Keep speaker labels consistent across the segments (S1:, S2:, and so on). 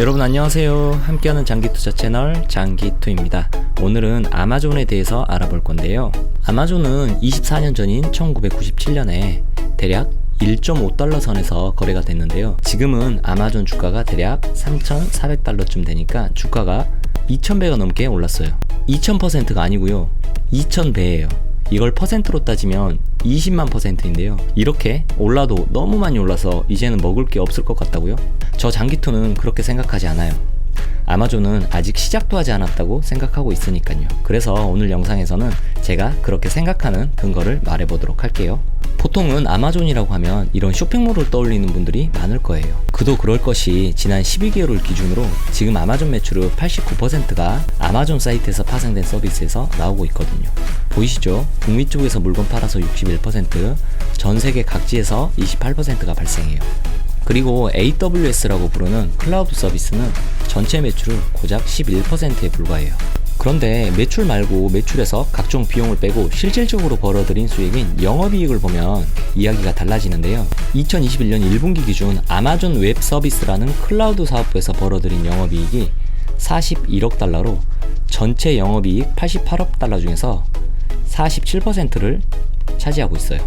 S1: 여러분 안녕하세요. 함께하는 장기투자 채널 장기투입니다. 오늘은 아마존에 대해서 알아볼 건데요. 아마존은 24년 전인 1997년에 대략 1.5달러 선에서 거래가 됐는데요. 지금은 아마존 주가가 대략 3,400달러쯤 되니까 주가가 2,000배가 넘게 올랐어요. 2,000%가 아니고요. 2,000배예요. 이걸 퍼센트로 따지면 20만 퍼센트인데요. 이렇게 올라도 너무 많이 올라서 이제는 먹을 게 없을 것 같다고요? 저 장기투는 그렇게 생각하지 않아요. 아마존은 아직 시작도 하지 않았다고 생각하고 있으니까요. 그래서 오늘 영상에서는 제가 그렇게 생각하는 근거를 말해보도록 할게요. 보통은 아마존이라고 하면 이런 쇼핑몰을 떠올리는 분들이 많을 거예요. 그도 그럴 것이 지난 12개월을 기준으로 지금 아마존 매출의 89%가 아마존 사이트에서 파생된 서비스에서 나오고 있거든요. 보이시죠? 북미 쪽에서 물건 팔아서 61%, 전 세계 각지에서 28%가 발생해요. 그리고 AWS라고 부르는 클라우드 서비스는 전체 매출을 고작 11%에 불과해요. 그런데 매출 말고 매출에서 각종 비용을 빼고 실질적으로 벌어들인 수익인 영업이익을 보면 이야기가 달라지는데요. 2021년 1분기 기준 아마존 웹 서비스라는 클라우드 사업부에서 벌어들인 영업이익이 41억 달러로 전체 영업이익 88억 달러 중에서 47%를 차지하고 있어요.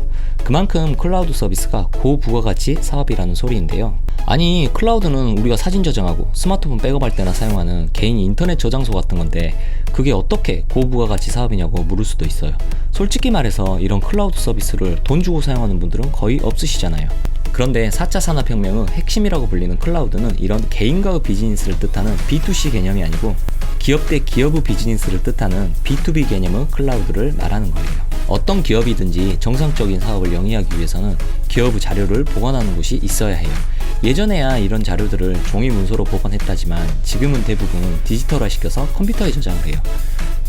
S1: 그만큼 클라우드 서비스가 고부가가치 사업이라는 소리인데요. 아니 클라우드는 우리가 사진 저장하고 스마트폰 백업할 때나 사용하는 개인 인터넷 저장소 같은 건데 그게 어떻게 고부가가치 사업이냐고 물을 수도 있어요. 솔직히 말해서 이런 클라우드 서비스를 돈 주고 사용하는 분들은 거의 없으시잖아요. 그런데 4차 산업혁명의 핵심이라고 불리는 클라우드는 이런 개인과의 비즈니스를 뜻하는 B2C 개념이 아니고 기업 대 기업의 비즈니스를 뜻하는 B2B 개념의 클라우드를 말하는 거예요. 어떤 기업이든지 정상적인 사업을 영위하기 위해서는 기업의 자료를 보관하는 곳이 있어야 해요. 예전에야 이런 자료들을 종이 문서로 보관했다지만 지금은 대부분 디지털화 시켜서 컴퓨터에 저장을 해요.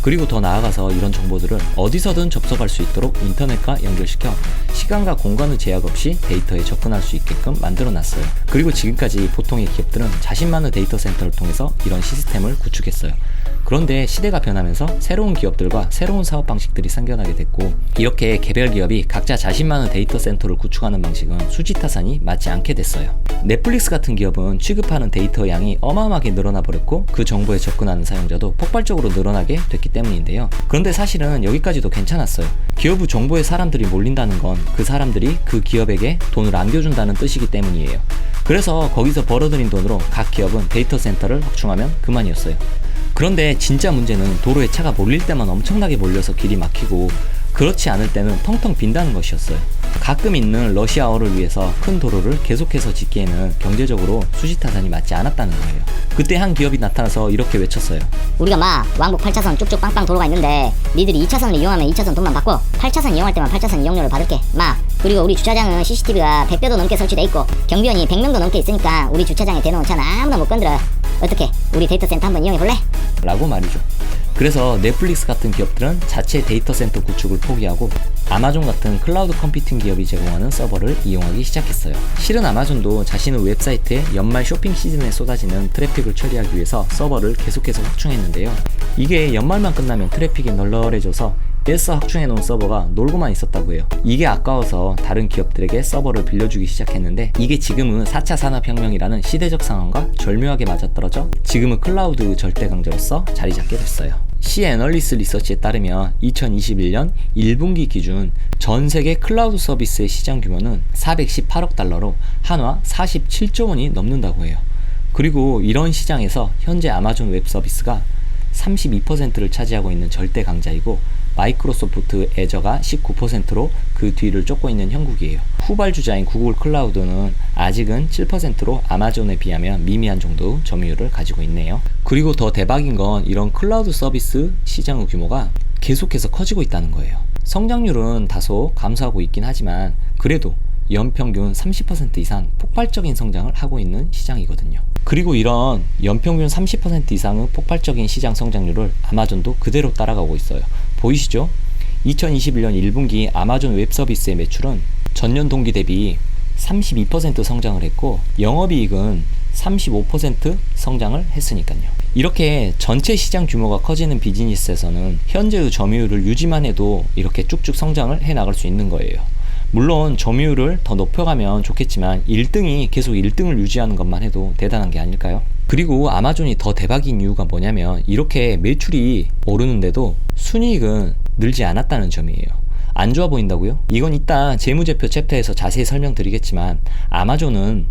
S1: 그리고 더 나아가서 이런 정보들을 어디서든 접속할 수 있도록 인터넷과 연결시켜 시간과 공간의 제약 없이 데이터에 접근할 수 있게끔 만들어 놨어요. 그리고 지금까지 보통의 기업들은 자신만의 데이터 센터를 통해서 이런 시스템을 구축했어요. 그런데 시대가 변하면서 새로운 기업들과 새로운 사업 방식들이 생겨나게 됐고 이렇게 개별 기업이 각자 자신만의 데이터 센터를 구축하는 방식은 수지 타산이 맞지 않게 됐어요. 넷플릭스 같은 기업은 취급하는 데이터 양이 어마어마하게 늘어나 버렸고 그 정보에 접근하는 사용자도 폭발적으로 늘어나게 됐기 때문인데요. 그런데 사실은 여기까지도 괜찮았어요. 기업의 정보에 사람들이 몰린다는 건 그 사람들이 그 기업에게 돈을 안겨준다는 뜻이기 때문이에요. 그래서 거기서 벌어들인 돈으로 각 기업은 데이터 센터를 확충하면 그만이었어요. 그런데 진짜 문제는 도로에 차가 몰릴 때만 엄청나게 몰려서 길이 막히고 그렇지 않을 때는 텅텅 빈다는 것이었어요. 가끔 있는 러시아어를 위해서 큰 도로를 계속해서 짓기에는 경제적으로 수지타산이 맞지 않았다는 거예요. 그때 한 기업이 나타나서 이렇게 외쳤어요.
S2: 우리가 막 왕복 8차선 쭉쭉 빵빵 도로가 있는데 니들이 2차선을 이용하면 2차선 돈만 받고 8차선 이용할 때만 8차선 이용료를 받을게 막 그리고 우리 주차장은 CCTV가 100대도 넘게 설치돼 있고 경비원이 100명도 넘게 있으니까 우리 주차장에 대놓은 차는 아무나 못 건드려 어떻게 우리 데이터 센터 한번 이용해 볼래?
S1: 라고 말이죠. 그래서 넷플릭스 같은 기업들은 자체 데이터 센터 구축을 포기하고 아마존 같은 클라우드 컴퓨팅 기업이 제공하는 서버를 이용하기 시작했어요. 실은 아마존도 자신의 웹사이트에 연말 쇼핑 시즌에 쏟아지는 트래픽을 처리하기 위해서 서버를 계속해서 확충했는데요. 이게 연말만 끝나면 트래픽이 널널해져서 일서 확충해 놓은 서버가 놀고만 있었다고 해요. 이게 아까워서 다른 기업들에게 서버를 빌려주기 시작했는데 이게 지금은 4차 산업혁명이라는 시대적 상황과 절묘하게 맞아떨어져 지금은 클라우드 절대 강자로서 자리 잡게 됐어요. C 애널리스 리서치에 따르면 2021년 1분기 기준 전 세계 클라우드 서비스의 시장 규모는 418억 달러로 한화 47조 원이 넘는다고 해요. 그리고 이런 시장에서 현재 아마존 웹 서비스가 32%를 차지하고 있는 절대 강자이고 마이크로소프트 애저가 19%로 그 뒤를 쫓고 있는 형국이에요. 후발주자인 구글 클라우드는 아직은 7%로 아마존에 비하면 미미한 정도 점유율을 가지고 있네요. 그리고 더 대박인 건 이런 클라우드 서비스 시장의 규모가 계속해서 커지고 있다는 거예요. 성장률은 다소 감소하고 있긴 하지만 그래도 연평균 30% 이상 폭발적인 성장을 하고 있는 시장이거든요. 그리고 이런 연평균 30% 이상의 폭발적인 시장 성장률을 아마존도 그대로 따라가고 있어요. 보이시죠? 2021년 1분기 아마존 웹 서비스의 매출은 전년 동기 대비 32% 성장을 했고 영업이익은 35% 성장을 했으니까요. 이렇게 전체 시장 규모가 커지는 비즈니스에서는 현재의 점유율을 유지만 해도 이렇게 쭉쭉 성장을 해 나갈 수 있는 거예요. 물론 점유율을 더 높여가면 좋겠지만 1등이 계속 1등을 유지하는 것만 해도 대단한 게 아닐까요? 그리고 아마존이 더 대박인 이유가 뭐냐면 이렇게 매출이 오르는데도 순이익은 늘지 않았다는 점이에요. 안 좋아 보인다고요? 이건 이따 재무제표 챕터에서 자세히 설명드리겠지만 아마존은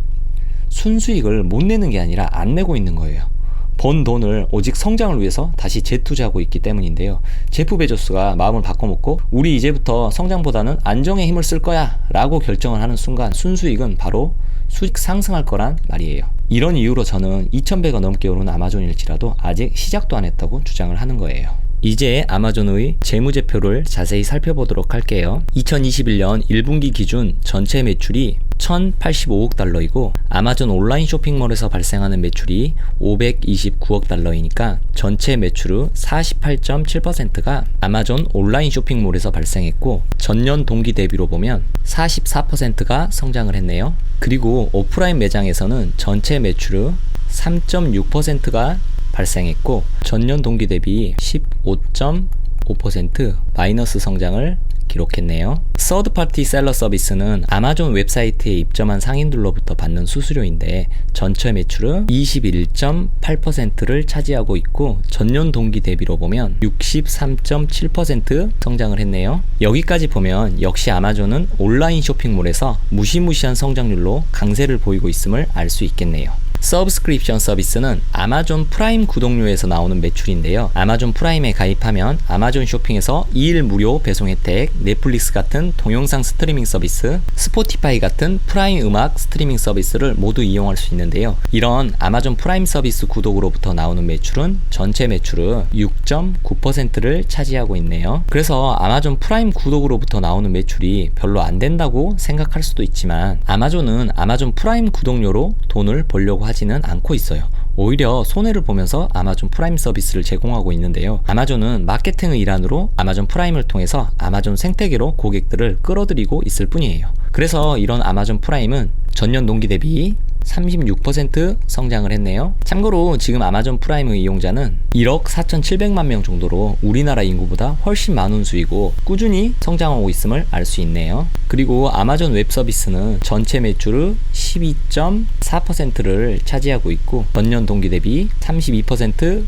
S1: 순수익을 못 내는 게 아니라 안 내고 있는 거예요. 번 돈을 오직 성장을 위해서 다시 재투자하고 있기 때문인데요. 제프 베조스가 마음을 바꿔먹고 우리 이제부터 성장보다는 안정에 힘을 쓸 거야 라고 결정을 하는 순간 순수익은 바로 수익 상승할 거란 말이에요. 이런 이유로 저는 2100원 넘게 오른 아마존일지라도 아직 시작도 안 했다고 주장을 하는 거예요. 이제 아마존의 재무제표를 자세히 살펴보도록 할게요. 2021년 1분기 기준 전체 매출이 1085억 달러이고 아마존 온라인 쇼핑몰에서 발생하는 매출이 529억 달러이니까 전체 매출의 48.7%가 아마존 온라인 쇼핑몰에서 발생했고 전년 동기 대비로 보면 44%가 성장을 했네요. 그리고 오프라인 매장에서는 전체 매출의 3.6%가 발생했고 전년 동기 대비 15.5% 마이너스 성장을 기록했네요. 서드 파티 셀러 서비스는 아마존 웹사이트에 입점한 상인들로부터 받는 수수료인데 전체 매출은 21.8%를 차지하고 있고 전년 동기 대비로 보면 63.7% 성장을 했네요. 여기까지 보면 역시 아마존은 온라인 쇼핑몰에서 무시무시한 성장률로 강세를 보이고 있음을 알 수 있겠네요. 서브스크립션 서비스는 아마존 프라임 구독료에서 나오는 매출인데요. 아마존 프라임에 가입하면 아마존 쇼핑에서 2일 무료 배송 혜택, 넷플릭스 같은 동영상 스트리밍 서비스, 스포티파이 같은 프라임 음악 스트리밍 서비스를 모두 이용할 수 있는데요. 이런 아마존 프라임 서비스 구독으로부터 나오는 매출은 전체 매출의 6.9%를 차지하고 있네요. 그래서 아마존 프라임 구독으로부터 나오는 매출이 별로 안 된다고 생각할 수도 있지만 아마존은 아마존 프라임 구독료로 돈을 벌려고 하지 는 않고 있어요. 오히려 손해를 보면서 아마존 프라임 서비스를 제공하고 있는데요. 아마존은 마케팅의 일환으로 아마존 프라임을 통해서 아마존 생태계로 고객들을 끌어들이고 있을 뿐이에요. 그래서 이런 아마존 프라임은 전년 동기 대비 36% 성장을 했네요. 참고로 지금 아마존 프라임의 이용자는 1억 4,700만 명 정도로 우리나라 인구보다 훨씬 많은 수이고 꾸준히 성장하고 있음을 알 수 있네요. 그리고 아마존 웹 서비스는 전체 매출의 12.4%를 차지하고 있고 전년 동기 대비 32%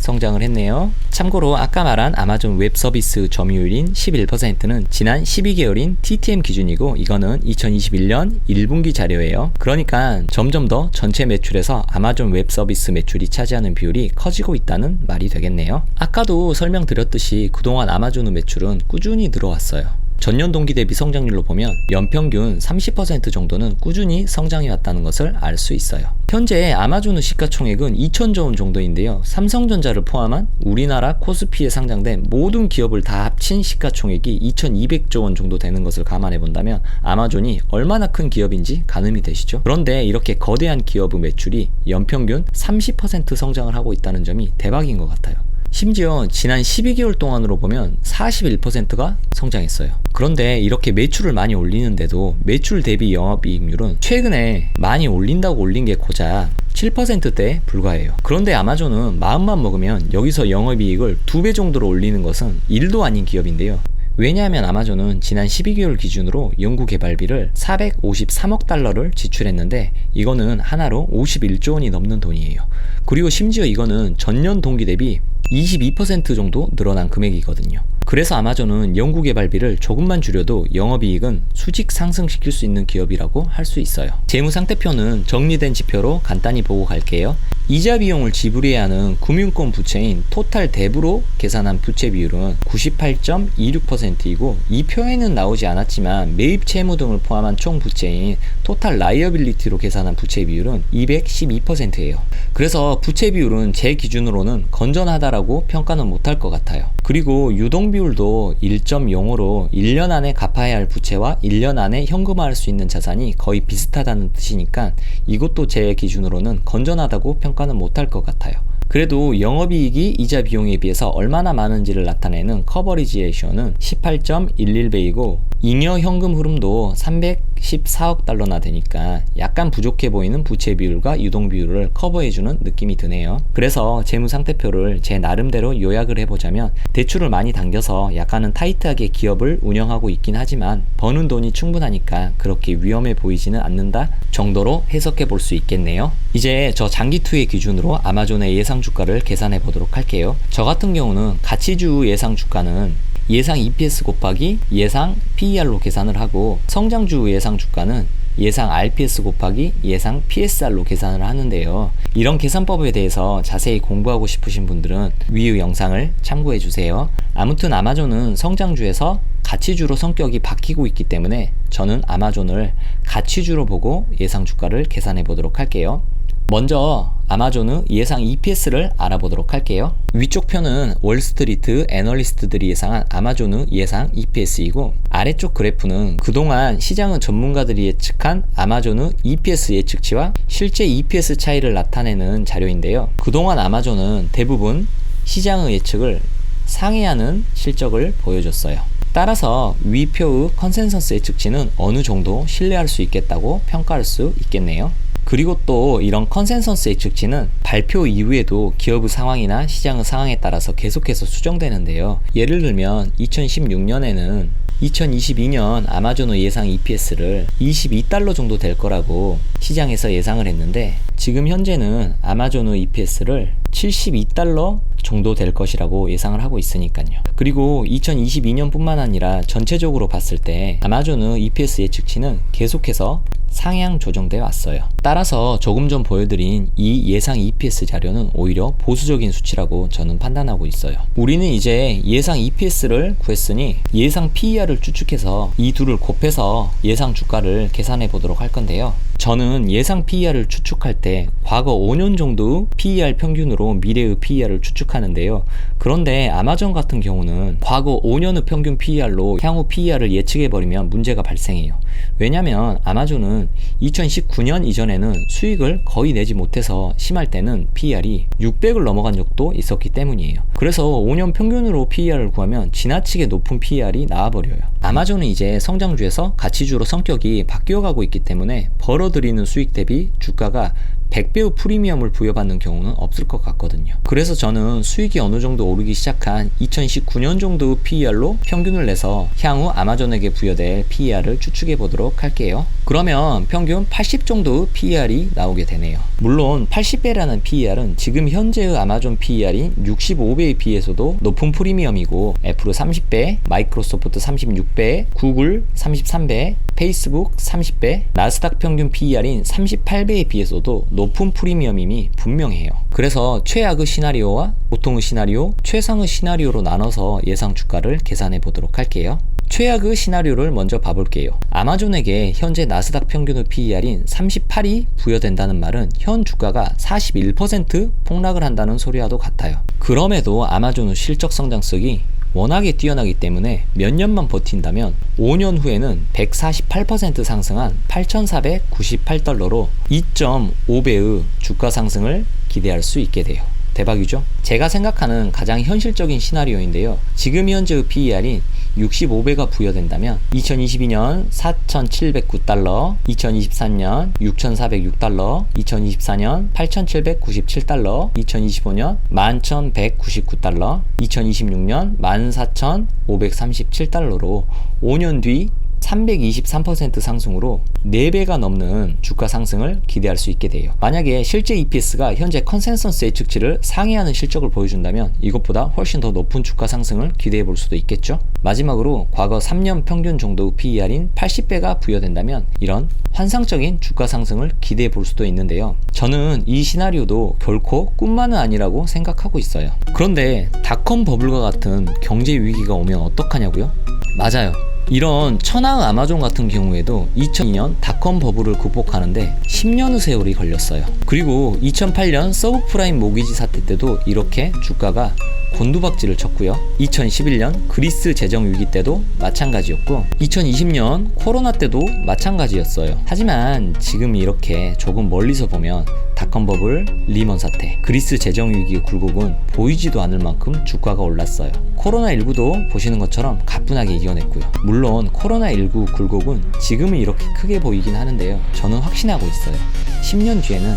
S1: 성장을 했네요. 참고로 아까 말한 아마존 웹 서비스 점유율인 11%는 지난 12개월인 TTM 기준이고 이거는 2021년 1분기 자료예요. 그러니까 점점 더 전체 매출에서 아마존 웹 서비스 매출이 차지하는 비율이 커지고 있다는 말이 되겠네요. 아까도 설명드렸듯이 그동안 아마존의 매출은 꾸준히 늘어왔어요. 전년 동기 대비 성장률로 보면 연평균 30% 정도는 꾸준히 성장해 왔다는 것을 알 수 있어요. 현재 아마존의 시가총액은 2천조 원 정도인데요. 삼성전자를 포함한 우리나라 코스피에 상장된 모든 기업을 다 합친 시가총액이 2,200조 원 정도 되는 것을 감안해 본다면 아마존이 얼마나 큰 기업인지 가늠이 되시죠? 그런데 이렇게 거대한 기업의 매출이 연평균 30% 성장을 하고 있다는 점이 대박인 것 같아요. 심지어 지난 12개월 동안으로 보면 41%가 성장했어요. 그런데 이렇게 매출을 많이 올리는데도 매출 대비 영업이익률은 최근에 많이 올린다고 올린 게 고작 7%대에 불과해요. 그런데 아마존은 마음만 먹으면 여기서 영업이익을 2배 정도로 올리는 것은 일도 아닌 기업인데요. 왜냐하면 아마존은 지난 12개월 기준으로 연구 개발비를 453억 달러를 지출했는데 이거는 하나로 51조 원이 넘는 돈이에요. 그리고 심지어 이거는 전년 동기 대비 22% 정도 늘어난 금액이거든요. 그래서 아마존은 연구 개발비를 조금만 줄여도 영업이익은 수직 상승시킬 수 있는 기업이라고 할 수 있어요. 재무 상태표는 정리된 지표로 간단히 보고 갈게요. 이자 비용을 지불해야 하는 금융권 부채인 토탈 뎁으로 계산한 부채 비율은 98.26%이고 이 표에는 나오지 않았지만 매입 채무 등을 포함한 총 부채인 토탈 라이어빌리티로 계산한 부채 비율은 212%예요. 그래서 부채 비율은 제 기준으로는 건전하다라고 평가는 못할 것 같아요. 그리고 유동 비율 도 1.0으로 1년 안에 갚아야 할 부채와 1년 안에 현금화할 수 있는 자산이 거의 비슷하다는 뜻이니까 이것도 제 기준으로는 건전하다고 평가는 못할 것 같아요. 그래도 영업이익이 이자 비용에 비해서 얼마나 많은지를 나타내는 커버리지 레이쇼는 18.11배이고 잉여 현금 흐름도 314억 달러나 되니까 약간 부족해 보이는 부채 비율과 유동 비율을 커버해주는 느낌이 드네요. 그래서 재무 상태표를 제 나름대로 요약을 해보자면 대출을 많이 당겨서 약간은 타이트하게 기업을 운영하고 있긴 하지만 버는 돈이 충분하니까 그렇게 위험해 보이지는 않는다 정도로 해석해 볼 수 있겠네요. 이제 저 장기 투의 기준으로 아마존의 예상 주가를 계산해 보도록 할게요. 저 같은 경우는 가치주 예상 주가는 예상 EPS 곱하기 예상 PER로 계산을 하고 성장주 예상 주가는 예상 RPS 곱하기 예상 PSR로 계산을 하는데요. 이런 계산법에 대해서 자세히 공부하고 싶으신 분들은 위의 영상을 참고해 주세요. 아무튼 아마존은 성장주에서 가치주로 성격이 바뀌고 있기 때문에 저는 아마존을 가치주로 보고 예상 주가를 계산해 보도록 할게요. 먼저 아마존의 예상 EPS를 알아보도록 할게요. 위쪽 편은 월스트리트 애널리스트들이 예상한 아마존의 예상 EPS이고 아래쪽 그래프는 그동안 시장은 전문가들이 예측한 아마존의 EPS 예측치와 실제 EPS 차이를 나타내는 자료인데요. 그동안 아마존은 대부분 시장의 예측을 상회하는 실적을 보여줬어요. 따라서 위표의 컨센서스 예측치는 어느 정도 신뢰할 수 있겠다고 평가할 수 있겠네요. 그리고 또 이런 컨센서스 예측치는 발표 이후에도 기업의 상황이나 시장의 상황에 따라서 계속해서 수정되는데요. 예를 들면 2016년에는 2022년 아마존의 예상 EPS를 22달러 정도 될 거라고 시장에서 예상을 했는데 지금 현재는 아마존의 EPS를 72달러 정도 될 것이라고 예상을 하고 있으니까요. 그리고 2022년뿐만 아니라 전체적으로 봤을 때 아마존의 EPS 예측치는 계속해서 상향 조정되어 왔어요. 따라서 조금 전 보여드린 이 예상 EPS 자료는 오히려 보수적인 수치라고 저는 판단하고 있어요. 우리는 이제 예상 EPS를 구했으니 예상 PER을 추측해서 이 둘을 곱해서 예상 주가를 계산해 보도록 할 건데요. 저는 예상 PER을 추측할 때 과거 5년 정도 PER 평균으로 미래의 PER을 추측 하는데요. 그런데 아마존 같은 경우는 과거 5년의 평균 PER로 향후 PER을 예측해버리면 문제가 발생해요. 왜냐면 아마존은 2019년 이전에는 수익을 거의 내지 못해서 심할 때는 PER이 600을 넘어간 적도 있었기 때문이에요. 그래서 5년 평균으로 PER을 구하면 지나치게 높은 PER이 나와버려요. 아마존은 이제 성장주에서 가치주로 성격이 바뀌어가고 있기 때문에 벌어들이는 수익 대비 주가가 100배의 프리미엄을 부여받는 경우는 없을 것 같거든요. 그래서 저는 수익이 어느 정도 오르기 시작한 2019년 정도 PER로 평균을 내서 향후 아마존에게 부여될 PER을 추측해 보도록 할게요. 그러면 평균 80 정도 PER이 나오게 되네요. 물론 80배라는 PER은 지금 현재의 아마존 PER인 65배에 비해서도 높은 프리미엄이고 애플은 30배, 마이크로소프트 36배, 구글 33배, 페이스북 30배, 나스닥 평균 PER인 38배에 비해서도 높은 프리미엄임이 분명해요. 그래서 최악의 시나리오와 보통의 시나리오, 최상의 시나리오로 나눠서 예상 주가를 계산해 보도록 할게요. 최악의 시나리오를 먼저 봐볼게요. 아마존에게 현재 나스닥 평균의 PER인 38이 부여된다는 말은 현 주가가 41% 폭락을 한다는 소리와도 같아요. 그럼에도 아마존의 실적 성장성이 워낙에 뛰어나기 때문에 몇 년만 버틴다면 5년 후에는 148% 상승한 8,498달러로 2.5배의 주가 상승을 기대할 수 있게 돼요. 대박이죠? 제가 생각하는 가장 현실적인 시나리오인데요. 지금 현재의 PER인 65배가 부여된다면 2022년 4,709달러, 2023년 6,406달러, 2024년 8,797달러, 2025년 11,199달러, 2026년 14,537달러로 5년 뒤 323% 상승으로 4배가 넘는 주가 상승을 기대할 수 있게 돼요. 만약에 실제 EPS가 현재 컨센서스 예측치를 상회하는 실적을 보여준다면 이것보다 훨씬 더 높은 주가 상승을 기대해 볼 수도 있겠죠. 마지막으로 과거 3년 평균 정도 PER인 80배가 부여된다면 이런 환상적인 주가 상승을 기대해 볼 수도 있는데요. 저는 이 시나리오도 결코 꿈만은 아니라고 생각하고 있어요. 그런데 닷컴 버블과 같은 경제 위기가 오면 어떡하냐고요? 맞아요. 이런 천하의 아마존 같은 경우에도 2002년 닷컴 버블을 극복하는데 10년의 세월이 걸렸어요. 그리고 2008년 서브프라임 모기지 사태 때도 이렇게 주가가 곤두박질을 쳤고요. 2011년 그리스 재정 위기 때도 마찬가지였고 2020년 코로나 때도 마찬가지였어요. 하지만 지금 이렇게 조금 멀리서 보면 닷컴 버블, 리먼 사태, 그리스 재정 위기 굴곡은 보이지도 않을 만큼 주가가 올랐어요. 코로나19도 보시는 것처럼 가뿐하게 이겨냈고요. 물론 코로나19 굴곡은 지금은 이렇게 크게 보이긴 하는데요. 저는 확신하고 있어요. 10년 뒤에는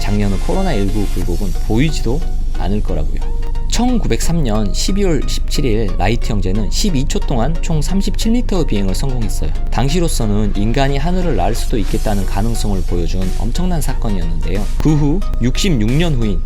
S1: 작년의 코로나19 굴곡은 보이지도 않을 거라고요. 1903년 12월 17일 라이트 형제는 12초 동안 총 37m 비행을 성공했어요. 당시로서는 인간이 하늘을 날 수도 있겠다는 가능성을 보여준 엄청난 사건이었는데요. 그 후 66년 후인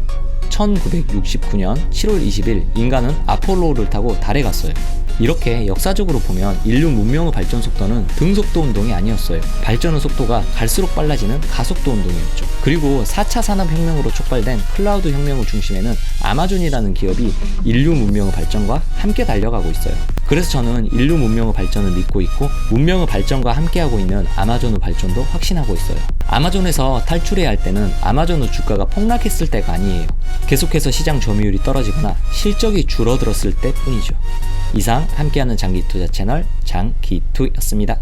S1: 1969년 7월 20일 인간은 아폴로를 타고 달에 갔어요. 이렇게 역사적으로 보면 인류 문명의 발전 속도는 등속도 운동이 아니었어요. 발전의 속도가 갈수록 빨라지는 가속도 운동이었죠. 그리고 4차 산업혁명으로 촉발된 클라우드 혁명의 중심에는 아마존이라는 기업이 인류 문명의 발전과 함께 달려가고 있어요. 그래서 저는 인류 문명의 발전을 믿고 있고 문명의 발전과 함께하고 있는 아마존의 발전도 확신하고 있어요. 아마존에서 탈출해야 할 때는 아마존의 주가가 폭락했을 때가 아니에요. 계속해서 시장 점유율이 떨어지거나 실적이 줄어들었을 때 뿐이죠. 이상 함께하는 장기투자 채널 장기투였습니다.